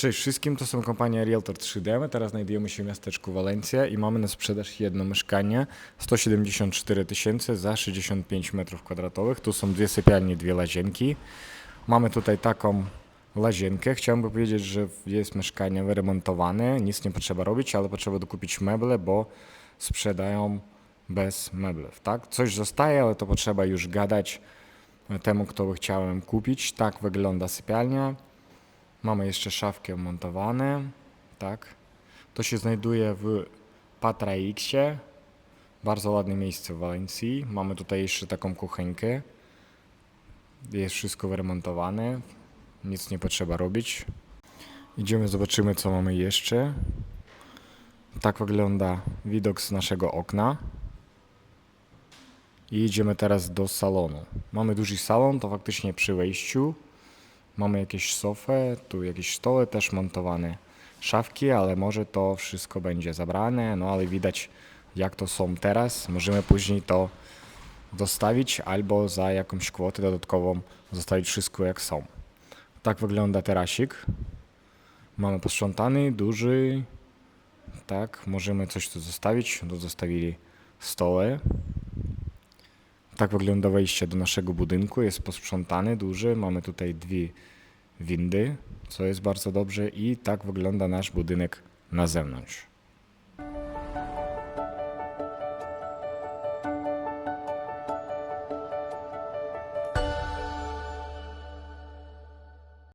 Cześć wszystkim, to są kompania Realtor 3D. My teraz znajdujemy się w miasteczku Walencja i mamy na sprzedaż jedno mieszkanie 174 tysięcy za 65 metrów kwadratowych. Tu są dwie sypialnie, dwie łazienki. Mamy tutaj taką łazienkę. Chciałbym powiedzieć, że jest mieszkanie wyremontowane, nic nie potrzeba robić, ale potrzeba dokupić meble, bo sprzedają bez meblów, tak? Coś zostaje, ale to potrzeba już gadać temu, kto by chciałem kupić. Tak wygląda sypialnia. Mamy jeszcze szafkę montowane, tak. To się znajduje w Patra X-ie. Bardzo ładne miejsce w Walencji. Mamy tutaj jeszcze taką kuchenkę. Jest wszystko wyremontowane. Nic nie potrzeba robić. Idziemy, zobaczymy co mamy jeszcze. Tak wygląda widok z naszego okna. I idziemy teraz do salonu. Mamy duży salon, to faktycznie przy wejściu. Mamy jakieś sofę, tu jakieś stoły też montowane, szafki, ale może to wszystko będzie zabrane, no ale widać jak to są teraz. Możemy później to dostawić albo za jakąś kwotę dodatkową zostawić wszystko jak są. Tak wygląda terasik. Mamy posprzątany, duży. Tak, możemy coś tu zostawić. Tu zostawili stoły. Tak wygląda wejście do naszego budynku. Jest posprzątany, duży. Mamy tutaj dwie windy, co jest bardzo dobrze. I tak wygląda nasz budynek na zewnątrz.